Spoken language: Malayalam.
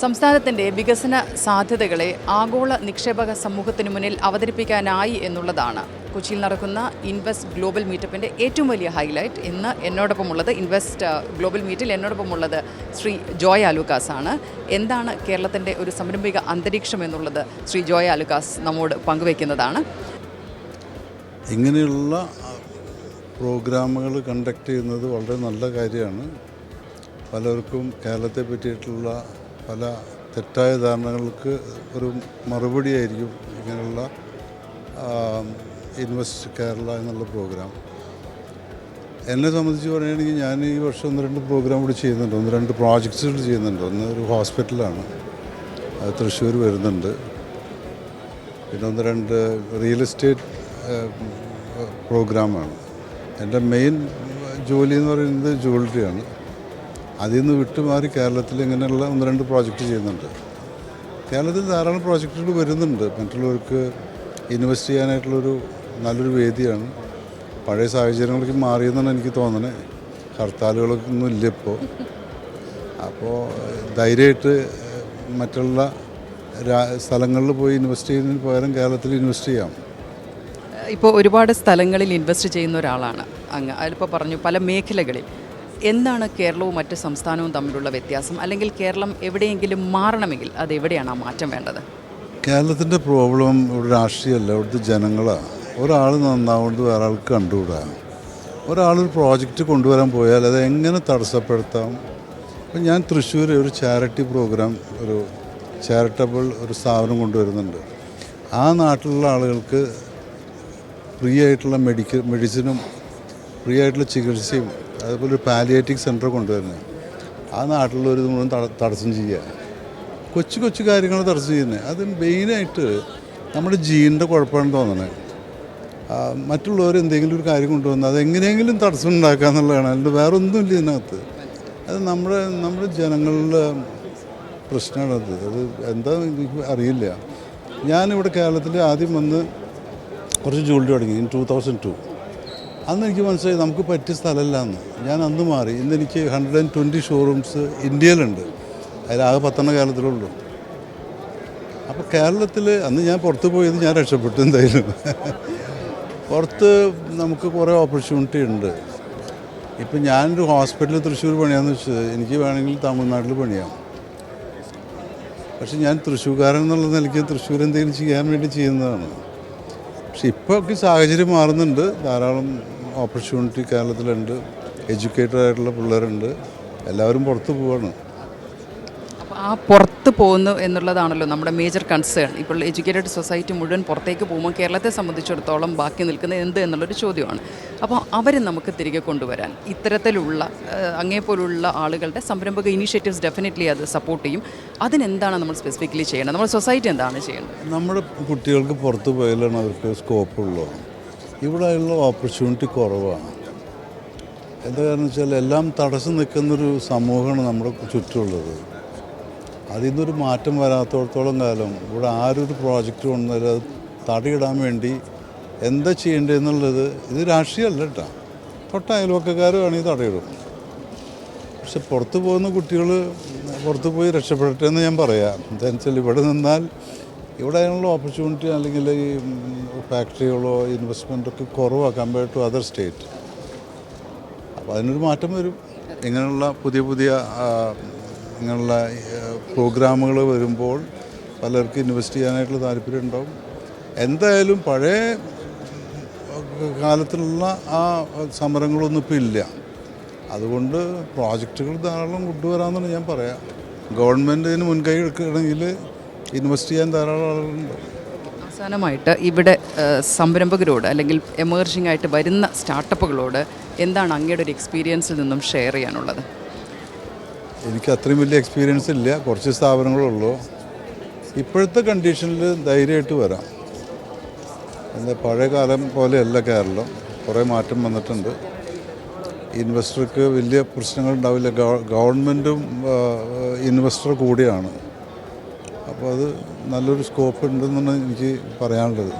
സംസ്ഥാനത്തിന്റെ വികസന സാധ്യതകളെ ആഗോള നിക്ഷേപക സമൂഹത്തിന് മുന്നിൽ അവതരിപ്പിക്കാനായി എന്നുള്ളതാണ്. കൊച്ചിയിൽ നടക്കുന്ന ഇൻവെസ്റ്റ് ഗ്ലോബൽ മീറ്റപ്പിന്റെ ഏറ്റവും വലിയ ഹൈലൈറ്റ് ഇന്ന് എന്നോടൊപ്പമുള്ളത് ഇൻവെസ്റ്റ് ഗ്ലോബൽ മീറ്റിൽ എന്നോടൊപ്പമുള്ളത് ശ്രീ ജോയ് ആലുക്കാസ് ആണ്. എന്താണ് കേരളത്തിന്റെ ഒരു സംരംഭിക അന്തരീക്ഷം എന്നുള്ളത് ശ്രീ ജോയ് ആലുക്കാസ് നമ്മോട് പങ്കുവയ്ക്കുന്നതാണ്. ഇങ്ങനെയുള്ള പ്രോഗ്രാമുകൾ കണ്ടക്ട് ചെയ്യുന്നത് വളരെ നല്ല കാര്യമാണ്. പലർക്കും കേരളത്തെ പറ്റിയിട്ടുള്ള പല തെറ്റായ ധാരണകൾക്ക് ഒരു മറുപടിയായിരിക്കും ഇങ്ങനെയുള്ള ഇൻവെസ്റ്റ് കേരള എന്നുള്ള പ്രോഗ്രാം എന്നെ സംബന്ധിച്ച് പറയുകയാണെങ്കിൽ ഞാൻ ഈ വർഷം ഒന്ന് രണ്ട് പ്രോഗ്രാം കൂടി ചെയ്യുന്നുണ്ട്. ഒന്ന് രണ്ട് പ്രോജക്ട്സുകൾ ചെയ്യുന്നുണ്ട്. ഒന്ന് ഒരു ഹോസ്പിറ്റലാണ് അത് തൃശ്ശൂർ വരുന്നുണ്ട്. പിന്നെ ഒന്ന് രണ്ട് റിയൽ എസ്റ്റേറ്റ് പ്രോഗ്രാമാണ് എന്റെ മെയിൻ ജോലി എന്ന് പറയുന്നത് ജ്വല്ലറിയാണ് അതിൽ നിന്ന് വിട്ടുമാറി കേരളത്തിൽ ഇങ്ങനെയുള്ള ഒന്ന് രണ്ട് പ്രോജക്റ്റ് ചെയ്യുന്നുണ്ട്. കേരളത്തിൽ ധാരാളം പ്രോജക്റ്റുകൾ വരുന്നുണ്ട്. മറ്റുള്ളവർക്ക് ഇൻവെസ്റ്റ് ചെയ്യാനായിട്ടുള്ളൊരു നല്ലൊരു വേദിയാണ്. പഴയ സാഹചര്യങ്ങളൊക്കെ മാറിയെന്നാണ് എനിക്ക് തോന്നുന്നത് ഹർത്താലുകളൊക്കെ ഒന്നും ഇല്ല ഇപ്പോൾ അപ്പോൾ ധൈര്യമായിട്ട് മറ്റുള്ള സ്ഥലങ്ങളിൽ പോയി ഇൻവെസ്റ്റ് ചെയ്യുന്നതിന് പകരം കേരളത്തിൽ ഇൻവെസ്റ്റ് ചെയ്യാം. ഇപ്പോൾ ഒരുപാട് സ്ഥലങ്ങളിൽ ഇൻവെസ്റ്റ് ചെയ്യുന്ന ഒരാളാണ് അങ്ങ്. അതിലിപ്പോൾ പറഞ്ഞു പല മേഖലകളിൽ. എന്താണ് കേരളവും മറ്റ് സംസ്ഥാനവും തമ്മിലുള്ള വ്യത്യാസം? അല്ലെങ്കിൽ കേരളം എവിടെയെങ്കിലും മാറണമെങ്കിൽ അത് എവിടെയാണ് ആ മാറ്റം വേണ്ടത്? കേരളത്തിന്റെ പ്രോബ്ലം ഇവിടെ രാഷ്ട്രീയമല്ല ഇവിടുത്തെ ജനങ്ങളാണ് ഒരാൾ നന്നാവുന്നത് വേറെ ആൾക്ക് കണ്ടുകൂടാ. ഒരാളൊരു പ്രോജക്റ്റ് കൊണ്ടുവരാൻ പോയാൽ അത് എങ്ങനെ തടസ്സപ്പെടുത്താം? ഇപ്പം ഞാൻ തൃശ്ശൂർ ഒരു ചാരിറ്റി പ്രോഗ്രാം ഒരു ചാരിറ്റബിൾ ഒരു സ്ഥാപനം കൊണ്ടുവരുന്നുണ്ട്. ആ നാട്ടിലുള്ള ആളുകൾക്ക് ഫ്രീ ആയിട്ടുള്ള മെഡിക്കൽ മെഡിസിനും ഫ്രീ ആയിട്ടുള്ള ചികിത്സയും അതുപോലെ ഒരു പാലിയേറ്റിക് സെന്റർ കൊണ്ടുവരുന്നത് ആ നാട്ടിലുള്ളവർ ഇത് മുഴുവൻ തട- തടസ്സം ചെയ്യുക കൊച്ചു കൊച്ചു കാര്യങ്ങൾ തടസ്സം ചെയ്യുന്നത് അത് മെയിനായിട്ട് നമ്മുടെ ജീനിന്റെ കുഴപ്പമാണെന്ന് തോന്നണേ. മറ്റുള്ളവർ എന്തെങ്കിലും ഒരു കാര്യം കൊണ്ടുവന്നാൽ അത് എങ്ങനെയെങ്കിലും തടസ്സം ഉണ്ടാക്കുക എന്നുള്ളതാണ്. അതിന്റെ വേറെ ഒന്നുമില്ല ഇതിനകത്ത്. അത് നമ്മുടെ നമ്മുടെ ജനങ്ങളുടെ പ്രശ്നമാണത് അത്. എന്താ എനിക്ക് അറിയില്ല. ഞാനിവിടെ കേരളത്തിൽ ആദ്യം വന്ന് കുറച്ച് ജോലി തുടങ്ങി. ഇൻ ടൂ തൗസൻഡ് ടു അന്ന് എനിക്ക് മനസ്സിലായി നമുക്ക് പറ്റിയ സ്ഥലമല്ല എന്ന് ഞാൻ അന്ന് മാറി. ഇന്ന് എനിക്ക് ഹൺഡ്രഡ് ആൻഡ് ട്വന്റി ഷോറൂംസ് ഇന്ത്യയിലുണ്ട്. അതിലാകെ പത്തെണ്ണ കേരളത്തിലുള്ളൂ. അപ്പോൾ കേരളത്തിൽ അന്ന് ഞാൻ പുറത്ത് പോയത് ഞാൻ രക്ഷപ്പെട്ടു എന്തായാലും. പുറത്ത് നമുക്ക് കുറേ ഓപ്പർച്യൂണിറ്റി ഉണ്ട്. ഇപ്പം ഞാനൊരു ഹോസ്പിറ്റലിൽ തൃശ്ശൂർ പണിയാന്ന് വെച്ചത് എനിക്ക് വേണമെങ്കിൽ തമിഴ്നാട്ടിൽ പണിയാം. പക്ഷെ ഞാൻ തൃശ്ശൂർക്കാരൻ എന്നുള്ള നിലയ്ക്ക് തൃശ്ശൂർ എന്തെങ്കിലും ചെയ്യാൻ വേണ്ടി ചെയ്യുന്നതാണ്. പക്ഷെ ഇപ്പോഴൊക്കെ സാഹചര്യം മാറുന്നുണ്ട്. ധാരാളം ഓപ്പർച്യൂണിറ്റി കേരളത്തിലുണ്ട്. എഡ്യൂക്കേറ്റഡ് ആയിട്ടുള്ള പിള്ളേരുണ്ട്. എല്ലാവരും പുറത്ത് പോവാണ്. ആ പുറത്ത് പോകുന്നു എന്നുള്ളതാണല്ലോ നമ്മുടെ മേജർ കൺസേൺ ഇപ്പോൾ എഡ്യൂക്കേറ്റഡ് സൊസൈറ്റി മുഴുവൻ പുറത്തേക്ക് പോകുമ്പോൾ കേരളത്തെ സംബന്ധിച്ചിടത്തോളം ബാക്കി നിൽക്കുന്നത് എന്ത് എന്നുള്ളൊരു ചോദ്യമാണ്. അപ്പോൾ അവരെ നമുക്ക് തിരികെ കൊണ്ടുവരാൻ ഇത്തരത്തിലുള്ള അങ്ങേപോലുള്ള ആളുകളുടെ സംരംഭക ഇനീഷ്യേറ്റീവ്സ് ഡെഫിനറ്റ്ലി അത് സപ്പോർട്ട് ചെയ്യും. അതിനെന്താണ് നമ്മൾ സ്പെസിഫിക്കലി ചെയ്യേണ്ടത്? നമ്മുടെ സൊസൈറ്റി എന്താണ് ചെയ്യേണ്ടത്? നമ്മുടെ കുട്ടികൾക്ക് പുറത്ത് പോയാലാണ് അവർക്ക് സ്കോപ്പുള്ളൂ ഇവിടെ ഉള്ള ഓപ്പർച്യൂണിറ്റി കുറവാണ്. എന്താ കാരണം വെച്ചാൽ എല്ലാം തടസ്സം നിൽക്കുന്നൊരു സമൂഹമാണ് നമ്മുടെ ചുറ്റുമുള്ളത്. അതിൽ നിന്നൊരു മാറ്റം വരാത്തോടത്തോളം കാലം ഇവിടെ ആരൊരു പ്രോജക്റ്റ് കൊണ്ടുവരും അത് തടയിടാൻ വേണ്ടി എന്താ ചെയ്യേണ്ടതെന്നുള്ളത് ഇത് രാഷ്ട്രീയമല്ല കേട്ടോ. തൊട്ട അയൽവക്കക്കാർ വേണമെങ്കിൽ തടയിടും. പക്ഷെ പുറത്തു പോകുന്ന കുട്ടികൾ പുറത്ത് പോയി രക്ഷപ്പെടട്ടെ എന്ന് ഞാൻ പറയാം. എന്താണെന്ന് ഇവിടെ നിന്നാൽ ഇവിടെ അതിനുള്ള ഓപ്പർച്യൂണിറ്റി അല്ലെങ്കിൽ ഈ ഫാക്ടറികളോ ഇൻവെസ്റ്റ്മെന്റൊക്കെ കുറവാണ് കമ്പയർ ടു അതർ സ്റ്റേറ്റ് അപ്പോൾ അതിനൊരു മാറ്റം വരും. ഇങ്ങനെയുള്ള പുതിയ പുതിയ ഇങ്ങനെയുള്ള പ്രോഗ്രാമുകൾ വരുമ്പോൾ പലർക്കും ഇൻവെസ്റ്റ് ചെയ്യാനായിട്ടുള്ള താല്പര്യം ഉണ്ടാവും. എന്തായാലും പഴയ കാലത്തിലുള്ള ആ സമരങ്ങളൊന്നും ഇപ്പോൾ ഇല്ല. അതുകൊണ്ട് പ്രോജക്റ്റുകൾ ധാരാളം കൊണ്ടുവരാമെന്നാണ് ഞാൻ പറയാം. ഗവൺമെന്റ് ഇതിന് മുൻകൈ എടുക്കുകയാണെങ്കിൽ ഇൻവെസ്റ്റ് ചെയ്യാൻ ധാരാളം ആളുകളുണ്ട്. അവസാനമായിട്ട് ഇവിടെ സംരംഭകരോട് അല്ലെങ്കിൽ എമേർജിംഗ് ആയിട്ട് വരുന്ന സ്റ്റാർട്ടപ്പുകളോട് എന്താണ് അങ്ങയുടെ ഒരു എക്സ്പീരിയൻസിൽ നിന്നും ഷെയർ ചെയ്യാനുള്ളത്? എനിക്ക് അത്രയും വലിയ എക്സ്പീരിയൻസ് ഇല്ല. കുറച്ച് സ്ഥാപനങ്ങളുള്ളൂ. ഇപ്പോഴത്തെ കണ്ടീഷനിൽ ധൈര്യമായിട്ട് വരാം. എന്താ പഴയ കാലം പോലെയല്ല കേരളം. കുറേ മാറ്റം വന്നിട്ടുണ്ട്. ഇൻവെസ്റ്റർക്ക് വലിയ പ്രശ്നങ്ങൾ ഉണ്ടാവില്ല. ഗവ- ഗവൺമെന്റും ഇൻവെസ്റ്റർ കൂടിയാണ്. അപ്പോൾ അത് നല്ലൊരു സ്കോപ്പ് ഉണ്ടെന്നാണ് എനിക്ക് പറയാനുള്ളത്.